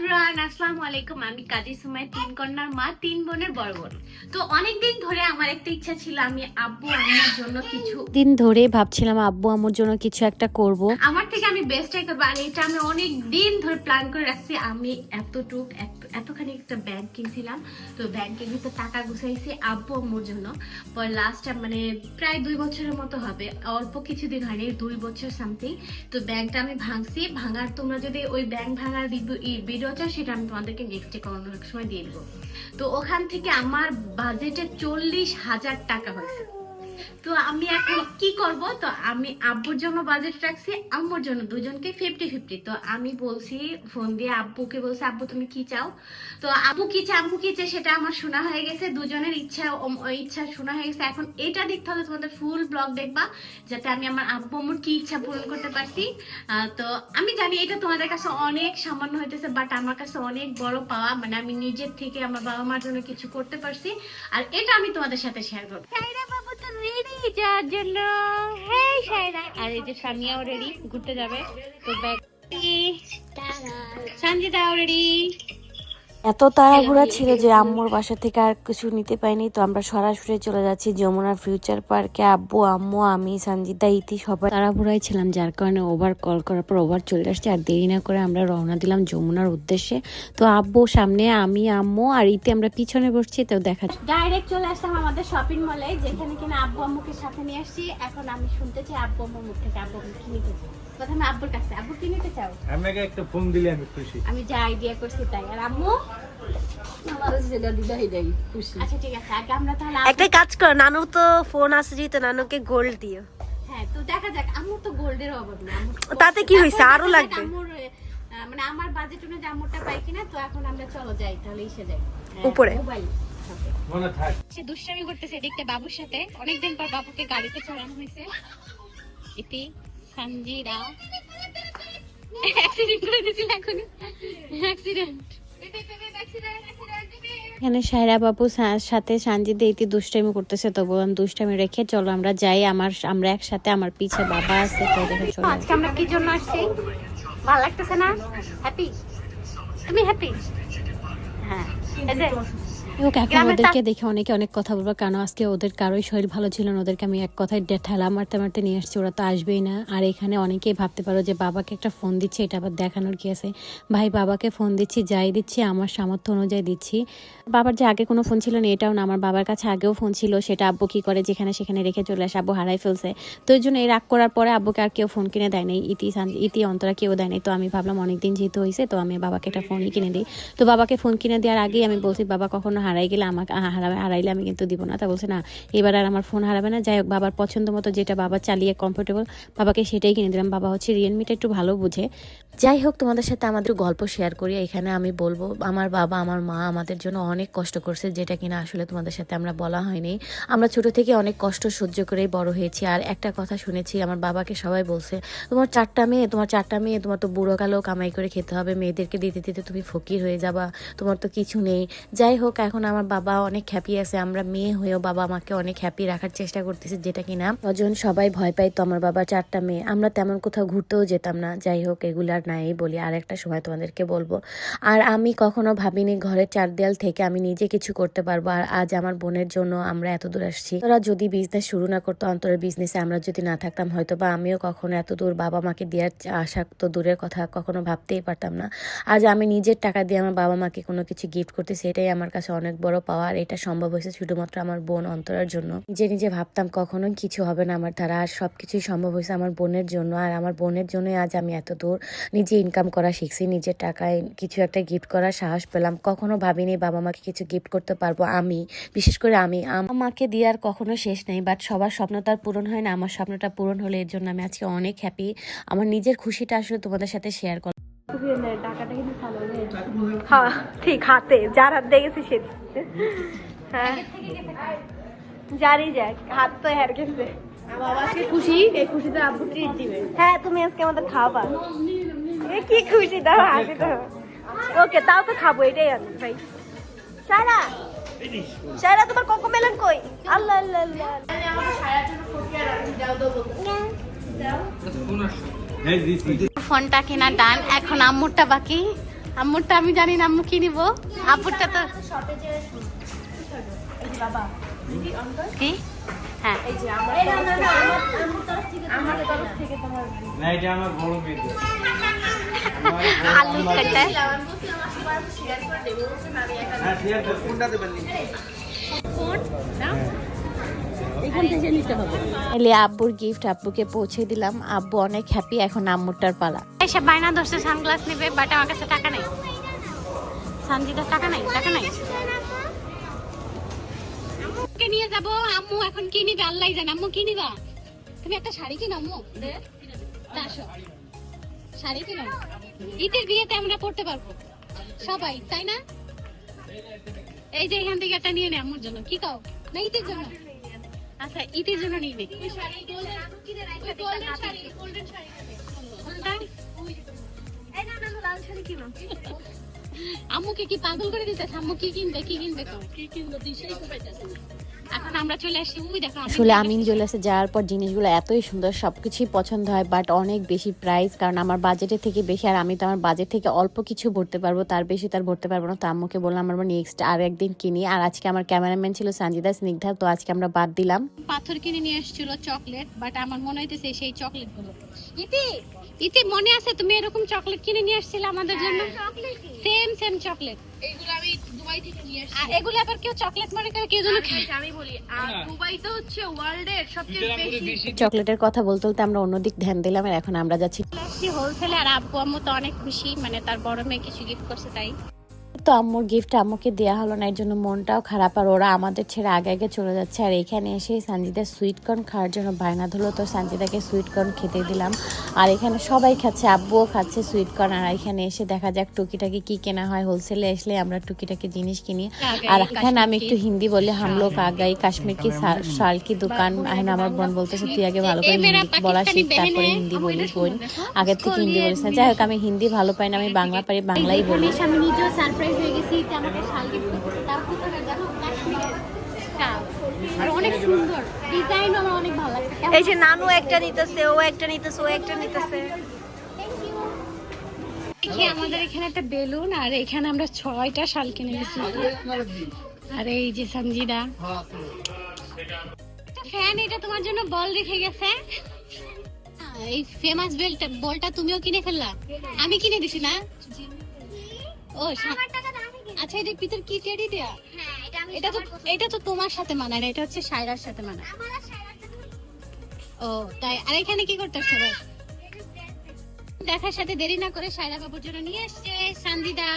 Everyone আসসালামু আলাইকুম। আমি কাজী সুমাই তিন কন্যার মা তিন বোনের বড় বোন। তো অনেকদিন ধরে আমার একটা ইচ্ছা ছিল আমি আব্বু আম্মুর জন্য কিছু দিন ধরে ভাবছিলাম আব্বু আম্মুর জন্য কিছু একটা করব। আমার থেকে আমি বেস্টটাই করব আর এটা আমি অনেক দিন ধরে প্ল্যান করে রাখছি আমি এতটুক এত- এতখানি একটা ব্যাগ কিনছিলাম, তো ব্যাংকের ভিতর টাকা গুছাইছি আব্বু আম্মুর জন্য। পর লাস্ট মানে প্রায় দুই বছরের মতো হবে, অল্প কিছুদিন হয়নি, দুই বছর সামথিং তো ব্যাংকটা আমি ভাঙছি, ভাঙার তোমরা যদি ওই ব্যাংক ভাঙার ভিডিও চাও, সেটা আমি তোমাদেরকে নেক্সট এক সময় দিয়ে দেবো। তো ওখান থেকে আমার বাজেটে চল্লিশ হাজার টাকা হয়েছে। তো আমি এখন কি করব? তো আমি আব্বুর জন্য বাজেট রাখছি, আম্মুর জন্য, দুজনকে ফিফটি ফিফটি তো আমি বলছি, ফোন দিয়ে আব্বুকে বলছি, আব্বু, তুমি কি চাও? তো আব্বু কি চায়, আম্মু কি চায়, সেটা আমার শোনা হয়ে গেছে, দুজনের ইচ্ছা ইচ্ছা শোনা হয়ে গেছে। এখন এটা দেখতে হলে তোমাদের ফুল ব্লগ দেখবা, যাতে আমি আমার আব্বু, আম্মুর কি ইচ্ছা পূরণ করতে পারছি। তো আমি জানি এটা তোমাদের কাছে অনেক সামান্য হইতেছে বাট আমার কাছে অনেক বড় পাওয়া মানে আমি নিজের থেকে আমার বাবা মার জন্য কিছু করতে পারছি। আর এটা আমি তোমাদের সাথে শেয়ার করব। বাবু তো রেডি যাওয়ার জন্য হ্যাঁ সাইরা আর এই যে সামিয়াও রেডি ঘুরতে যাবে। তো ব্যাগ সঞ্জিতাও রেডি এত তাড়াহুড়া ছিল যে আম্মুর বাসা থেকে আর কিছু নিতে পাইনি তো আমরা সরাসরি চলে যাচ্ছি যমুনা ফিউচার পার্কে। আব্বু আম্মু আমি সঞ্জিতা ইতি সবাই। তাড়াহুড়াই ছিলাম যার কারণে ওভার কল করার পর ওভার চলে আসছে আর দেরি না করে আমরা রওনা দিলাম যমুনার উদ্দেশ্যে। তো আব্বু সামনে আমি আম্মু আর ইতি আমরা পিছনে বসছি তো দেখা যাচ্ছে ডাইরেক্ট চলে আসলাম আমাদের শপিং মলে যেখানে কিনা আব্বু আম্মুকে সাথে নিয়ে আসছি। এখন আমি শুনতে চাই আব্বু আম্মুর মুখ থেকে আব্বু আম্মু কি নিতে চাই প্রথমে আব্বুর কাছে। আব্বু কি নিতে চাও? আমাকে একটা ফোন দিলে আমি খুশি। আমি যা আইডিয়া করছি তাই। আর আম্মু? আমার যেটা দিদা এটাই খুশি। আচ্ছা ঠিক আছে। আগে আমরা তাহলে একটা কাজ করো নানু তো ফোন আছে যেহেতু নানুকে গোল্ড দিও। হ্যাঁ তো দেখা যাক। আম্মুর তো গোল্ডের অভাব না তাতে কি হয়েছে? আরও লাগবে। আম্মুর, মানে আমার বাজেট অনুযায়ী আম্মুরটা পাই কিনা তো এখন আমরা চলো যাই তাহলে এসে যাই। হ্যাঁ, উপরে। মোবাইল শপে। মনে থাক। সে দুষ্টামি করতেছে এদিকটা বাবুর সাথে। অনেকদিন পর বাবুকে গাড়িতে চড়ানো হয়েছে। ইতি সঞ্জিরা অ্যাক্সিডেন্ট করে দিয়েছিল এখনই। অ্যাক্সিডেন্ট এখানে সায়রা বাবু সা- সাথে সানজিদে ইতি দুষ্টামি করতেছে তো বললাম দুষ্টামি রেখে চলো আমরা যাই আমার আমরা একসাথে আমার পিছে বাবা আছে তো দেখে চলে। আজকে আমরা কি জন্য আসছি? ভালো লাগতেছে না? হ্যাপি তুমি হ্যাপি হ্যাঁ এই যে হোক এখন ওদেরকে দেখে অনেকে অনেক কথা বলব কারণ আজকে ওদের কারোই শরীর ভালো ছিল না ওদেরকে আমি এক কথায় ঠেলা মারতে মারতে নিয়ে আসছি ওরা তো আসবেই না। আর এখানে অনেকেই ভাবতে পারো যে বাবাকে একটা ফোন দিচ্ছে এটা আবার দেখানোর কি আছে? ভাই বাবাকে ফোন দিচ্ছি যাই দিচ্ছি আমার সামর্থ্য অনুযায়ী দিচ্ছি। বাবার যে আগে কোনো ফোন ছিল না এটাও না আমার বাবার কাছে আগেও ফোন ছিল সেটা আব্বু কি করে যেখানে সেখানে রেখে চলে আসে আব্বু হারাই ফেলছে। তো ওই জন্য এই রাগ করার পরে আব্বুকে আর কেউ ফোন কিনে দেয় নাই ইতি ইতি অন্তরা কেউ দেয় নাই। তো আমি ভাবলাম অনেকদিন যেহেতু হয়েছে তো আমি বাবাকে একটা ফোনই কিনে দিই। তো বাবাকে ফোন কিনে দেওয়ার আগেই আমি বলছি বাবা কখনো হারাই গেলে আমাকে হারাবে, হারাইলে আমি কিন্তু দিব না। তা বলছে, না, এবার আর আমার ফোন হারাবে না। যাই হোক, বাবার পছন্দ মতো যেটা বাবা চালিয়ে কমফোর্টেবল বাবাকে সেটাই কিনে দিলাম। বাবা হচ্ছে রিয়েলমিটা একটু ভালো বুঝে। যাই হোক, তোমাদের সাথে আমাদের গল্প শেয়ার করি। এখানে আমি বলব, আমার বাবা, আমার মা আমাদের জন্য অনেক কষ্ট করছে, যেটা কিনা আসলে তোমাদের সাথে আমরা বলা হয়নি। আমরা ছোট থেকে অনেক কষ্ট সহ্য করেই বড় হয়েছি। আর একটা কথা শুনেছি, আমার বাবাকে সবাই বলছে, তোমার চারটা মেয়ে, তোমার চারটা মেয়ে, তোমার তো বুড়ো কালো কামাই করে খেতে হবে। মেয়েদেরকে দিতে দিতে তুমি ফকির হয়ে যাবা, তোমার তো কিছু নেই। যাই হোক এখন আমার বাবা অনেক হ্যাপি আছে, আমরা মেয়ে হয়েও বাবা আমাকে অনেক হ্যাপি রাখার চেষ্টা করতেছে যেটা কিনা। অজন সবাই ভয় পাই তো আমার বাবা চারটা মেয়ে, আমরা তেমন কোথাও ঘুরতেও যেতাম না। যাই হোক, এগুলো আর নাই বলি, আর একটা সময় তোমাদেরকে বলব। আর আমি কখনো ভাবিনি ঘরের চার দেয়াল থেকে আমি নিজে কিছু করতে পারব, আর আজ আমার বোনের জন্য আমরা এত দূর আসছি। তোরা যদি বিজনেস শুরু না করতো, অন্তরের বিজনেসে আমরা যদি না থাকতাম হয়তো বা আমিও কখনো এত দূর বাবা মাকে দেওয়ার আশা তো দূরের কথা কখনো ভাবতেই পারতাম না। আজ আমি নিজের টাকা দিয়ে আমার বাবা মাকে কোনো কিছু গিফট করতে সেটাই আমার কাছে অনেক বড় পাওয়া আর এটা সম্ভব হয়েছে শুধুমাত্র আমার বোন অন্তরার জন্য। নিজে নিজে ভাবতাম কখনো কিছু হবে না আমার দ্বারা, আর সব কিছুই সম্ভব হয়েছে আমার বোনের জন্য। আর আমার বোনের জন্যই আজ আমি এত দূর নিজে ইনকাম করা শিখছি, নিজের টাকায় কিছু একটা গিফট করার সাহস পেলাম। কখনো ভাবিনি বাবা মাকে কিছু গিফট করতে পারব আমি, বিশেষ করে আমি। আমাকে দিয়ে আর কখনো শেষ নেই বাট সবার স্বপ্ন তার পূরণ হয় না। আমার স্বপ্নটা পূরণ হলে এর জন্য আমি আজকে অনেক হ্যাপি আমার নিজের খুশিটা আসলে তোমাদের সাথে শেয়ার কর হ্যাঁ ঠিক হাতে যার হাত দিয়ে গেছে সে। হ্যাঁ। জারি যাক হাত তো হের গেছে। বাবাকে খুশি? এই খুশিতে আব্বু ট্রিট দিবে? হ্যাঁ তুমি আজকে আমাদের খাওয়াবা। এ কি খুশি দাও হাসি তো। ওকে তাও তো খাব এটাই আমি ভাই। সারা সারা তোমার কোকো মেলন কই? আল্লাহ আল্লাহ আল্লাহ। এই দিছি। ফোনটা কেনা ডান এখন আম্মুরটা বাকি। আম্মুরটা আমি জানি না আম্মু কি নিব? আপুরটা তো শপে যে এই যে বাবা কি হ্যাঁ আলু কাটা। কোনটা দেবেন? এলে আব্বুর গিফট আব্বুকে পৌঁছে দিলাম। আব্বু অনেক হ্যাপি এখন আম্মুরটার পালা। এসে বায়না ধরছে সানগ্লাস নেবে বাট আমার কাছে টাকা নেই। টাকা নাই টাকা নাই। কে নিয়ে যাব আম্মু এখন কি নিবে আল্লাহ জানে আম্মু কি নিবা? তুমি একটা শাড়ি কিনো আম্মু? আসো। শাড়ি কিনো ঈদের বিয়েতে আমরা পড়তে পারব। সবাই তাই না? এই যে এখান থেকে একটা নিয়ে নে আম্মুর জন্য। কি কাও? না ঈদের জন্য। আচ্ছা ইটের জন্য নিবে? আম্মুকে কি পাগল করে দিতে আম্মু কি কিনবে কি কিনবে? কি কিনবে দিশাই তো পাইতেছে। এখন আমরা চলে আসছি ওই দেখো আমি আসলে আমিন জুয়েলার্সে যাওয়ার পর জিনিসগুলো এতই সুন্দর সবকিছুই পছন্দ হয় বাট অনেক বেশি প্রাইস কারণ আমার বাজেটের থেকে বেশি আর আমি তো আমার বাজেট থেকে অল্প কিছু ভরতে পারব তার বেশি তার ভরতে পারব না। তো আম্মুকে বললাম আমরা নেক্সট আর একদিন কিনি। আর আজকে আমার ক্যামেরাম্যান ছিল সঞ্জিদা স্নিগ্ধা তো আজকে আমরা বাদ দিলাম। পাথর কিনে নিয়ে আসছিল চকলেট বাট আমার মনে হইতেছে সেই চকলেটগুলো। ইতি ইতি মনে আছে তুমি এরকম চকলেট কিনে নিয়ে আসছিলে আমাদের জন্য? সেম সেম চকলেট এইগুলো আমি দুবাই থেকে নিয়ে আর এগুলো আবার কেউ চকলেট মনে করে কেউ যেন খায় আমি বলি আর দুবাই তো হচ্ছে ওয়ার্ল্ডের সবচেয়ে বেশি চকলেটের কথা বলতে বলতে আমরা অন্যদিক ধ্যান দিলাম আর এখন আমরা যাচ্ছি। হোলসেলে আর আব্বু আম্মু তো অনেক খুশি মানে তার বড় মেয়ে কিছু গিফট করছে তাই। তো আম্মুর গিফট আম্মুকে দেওয়া হলো না এর জন্য মনটাও খারাপ। আর ওরা আমাদের ছেড়ে আগে আগে চলে যাচ্ছে। আর এখানে এসে সানজিদা সুইট কর্ন খাওয়ার জন্য বায়না ধরলো। তো সানজিদাকে সুইট কর্ন খেতে দিলাম। আর এখানে সবাই খাচ্ছে, আব্বুও খাচ্ছে সুইট কর্ন আর এখানে এসে দেখা যাক টুকিটাকি কি কেনা হয়। হোলসেলে আসলে আমরা টুকিটাকি জিনিস কিনি। আর এখানে আমি একটু হিন্দি বলে হাম লোক আগাই, কাশ্মীর কি শাল কি দোকান? এখন আমার বোন বলতেছে, তুই আগে ভালো করে হিন্দি বলা শিখ, তারপরে হিন্দি বলি বোন আগের থেকে হিন্দি বলিস না। যাই হোক, আমি হিন্দি ভালো পাই না, আমি বাংলা পারি, বাংলাই বলি। আমি নিজেও সারপ্রাইজ হয়ে গেছি যে আমাকে শাল গিফট করতেছে তার ভিতরে জানো কাশ্মীরের আর অনেক সুন্দর। ডিজাইন আমার অনেক ভালো লাগছে। এই যে নানু একটা নিতেছে ও একটা নিতেছে ও একটা নিতেছে। আমাদের এখানে একটা বেলুন আর এখানে আমরা ছয়টা শাল কিনে গেছি। আর এই যে সঞ্জিদা। ফ্যান এটা তোমার জন্য বল রেখে গেছে। এই ফেমাস বেলটা বলটা তুমিও কিনে ফেললা? আমি কিনে দিছি না? ও আচ্ছা এটা ভিতর কি টেডি দেয়া এটা তো এটা তো তোমার সাথে মানায় না এটা হচ্ছে সায়রার সাথে মানায়। ও তাই আর এখানে কি করতে ভাই দেখার সাথে দেরি না করে সায়রা বাবুর জন্য নিয়ে এসছে সান্দিদা।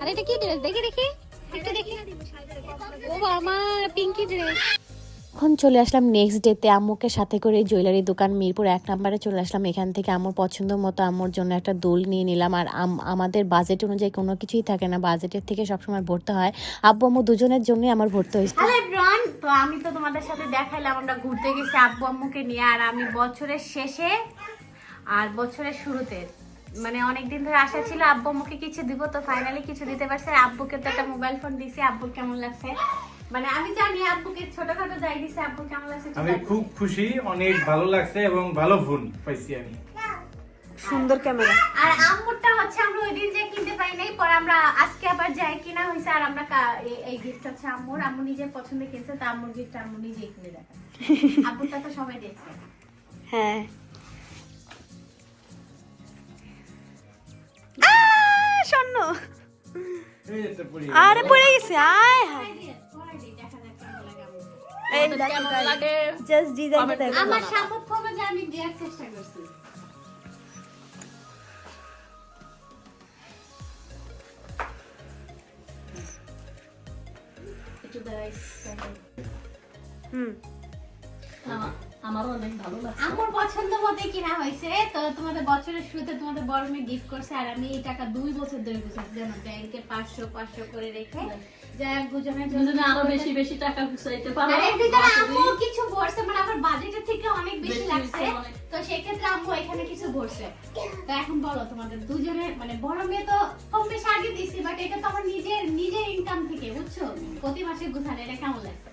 আর এটা কি ড্রেস দেখি দেখি। একটু দেখি। ও আমার পিঙ্কি ড্রেস এখন চলে আসলাম নেক্সট ডেতে আম্মুকে সাথে করে জুয়েলারি দোকান মিরপুর এক নম্বরে চলে আসলাম। এখান থেকে আমার পছন্দ মতো আম্মুর জন্য একটা দোল নিয়ে নিলাম। আর আম- আমাদের বাজেট অনুযায়ী কোনো কিছুই থাকে না। বাজেটের থেকে সবসময় ভরতে হয়। আব্বু, আম্মু দুজনের জন্যই আমার ভরতে হয়েছে। তো আমি তো তোমাদের সাথে দেখাইলাম, আমরা ঘুরতে গেছি আব্বু, আম্মুকে নিয়ে। আর আমি বছরের শেষে আর বছরের শুরুতে মানে অনেক দিন ধরে আশা ছিল আব্বু আম্মুকে কিছু দিব, তো ফাইনালি কিছু দিতে পারছে। আব্বুকে তো একটা মোবাইল ফোন দিছি। আব্বু কেমন লাগছে? মানে আমি জানি আব্বুকে ছোটখাটো যাই দিছে আব্বু কেমন লাগছে আমি খুব খুশি অনেক ভালো লাগছে এবং ভালো ফোন পাইছি আমি। সুন্দর ক্যামেরা। আর আম্মুরটা হচ্ছে আমরা ওই দিন যে কিনতে পারি নাই পরে আমরা আজকে আবার যাই কিনা হয়েছে আর আমরা এই- গিফট হচ্ছে আম্মুর। আম্মু নিজের পছন্দ কিনছে তো আম্মুর গিফট আম্মু নিজেই কিনে দেখেন আব্বুরটা তো সবাই দেখছে। হ্যাঁ। স্বর্ণ। আরে পড়ে গেছে আয় হায় এই লাগে জাস্ট ডিজাইনটা দেখো আমার সামর্থ্য অনুযায়ী আমি দেওয়ার চেষ্টা করছি হুম আমারও অনেক ভালো লাগছে। আমার পছন্দ মতে কিনা হয়েছে। তো তোমাদের বছরের শুরুতে তোমাদের বড় মেয়ে গিফট করছে আর আমি এই টাকা দুই বছর ধরে গুছাচ্ছি জানো ব্যাংকে পাঁচশো পাঁচশো করে রেখে যাই হোক দুজনের জন্য দুজনে আরও বেশি বেশি টাকা গুছাইতে পারো। আর ভিতরে আম্মু কিছু ভরছে মানে আমার বাজেটের থেকে অনেক বেশি লাগছে। তো সেক্ষেত্রে আম্মু এখানে কিছু ভরছে। তো এখন বলো তোমাদের দুজনের মানে বড় মেয়ে তো কম বেশি আগে দিছি বাট এটা তো আমার নিজের নিজের ইনকাম থেকে বুঝছ? প্রতি মাসে গুছানো এটা কেমন লাগছে?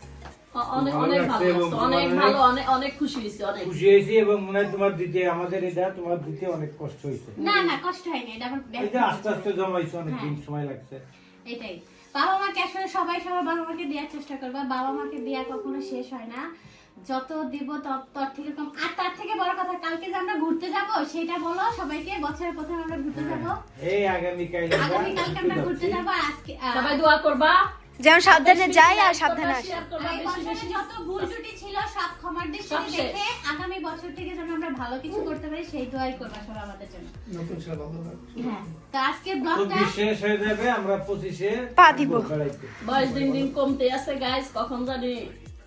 অনেক অনেক ভালো অনেক ভালো অনেক- অনেক অনেক খুশি হয়েছি অনেক। খুশি হয়েছি এবং মনে হয় তোমার দিতে আমাদের এটা তোমার দিতে অনেক কষ্ট হয়েছে। না না কষ্ট হয়নি এটা আমার এই আস্তে আস্তে জমাইছে অনেক দিন সময় লাগছে। এটাই। বাবা মাকে আসলে সবাই সবার বাবা মাকে দেওয়ার চেষ্টা করবা বাবা মাকে দেওয়া কখনো শেষ হয় না। যত দিব তত তোর থেকে কম। আর তার থেকে বড় কথা কালকে যে আমরা ঘুরতে যাব সেটা বলো সবাইকে বছরের প্রথমে আমরা ঘুরতে যাব। এই আগামী কালকে আমরা ঘুরতে যাব আজকে সবাই দোয়া করবা। যেন সাবধানে যাই আর সাবধানে আসি। বেশি যত ভুল ত্রুটি ছিল সব ক্ষমার দৃষ্টিতে দেখে আগামী বছর থেকে যেন আমরা ভালো কিছু করতে পারি সেই দোয়াই করবা আমাদের জন্য। হ্যাঁ তো আজকে ব্লগটা শেষ হয়ে যাবে আমরা পঁচিশে পা দিব। বয়স দিন দিন কমতে আছে গাইস কখন জানি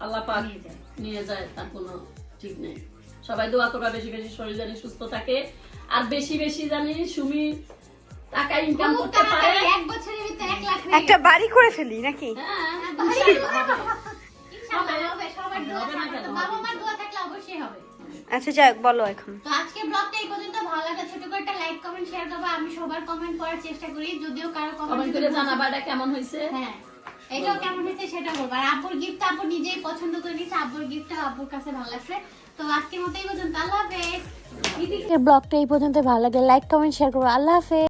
আল্লাহ পাক নিয়ে যায়। নিয়ে যায় তার কোনো ঠিক নেই। সবাই দোয়া করবা বেশি বেশি শরীর জানি সুস্থ থাকে। আর বেশি বেশি জানি সুমি টাকা ইনকাম করতে পারে? এক বছরের ভিতরে এক লাখ একটা বাড়ি করে ফেলি নাকি? হ্যাঁ আচ্ছা যাক বলো এখন। তো আজকে ব্লগটা এই পর্যন্ত ভালো লাগে ছোট করে একটা লাইক কমেন্ট শেয়ার করব। আমি সবার কমেন্ট পড়ার চেষ্টা করি যদিও কারও কমেন্ট করে জানাবা এটা কেমন হয়েছে? হ্যাঁ এটাও কেমন হয়েছে সেটা বলব। আর আব্বুর গিফট আব্বু নিজেই পছন্দ করে নিয়েছে আব্বুর গিফটটা আব্বুর কাছে ভালো লাগছে। তো আজকের মতো এই পর্যন্ত আল্লাহ হাফেজ। ব্লগটা এই পর্যন্ত ভালো লাগে লাইক কমেন্ট শেয়ার করব। আল্লাহ হাফেজ।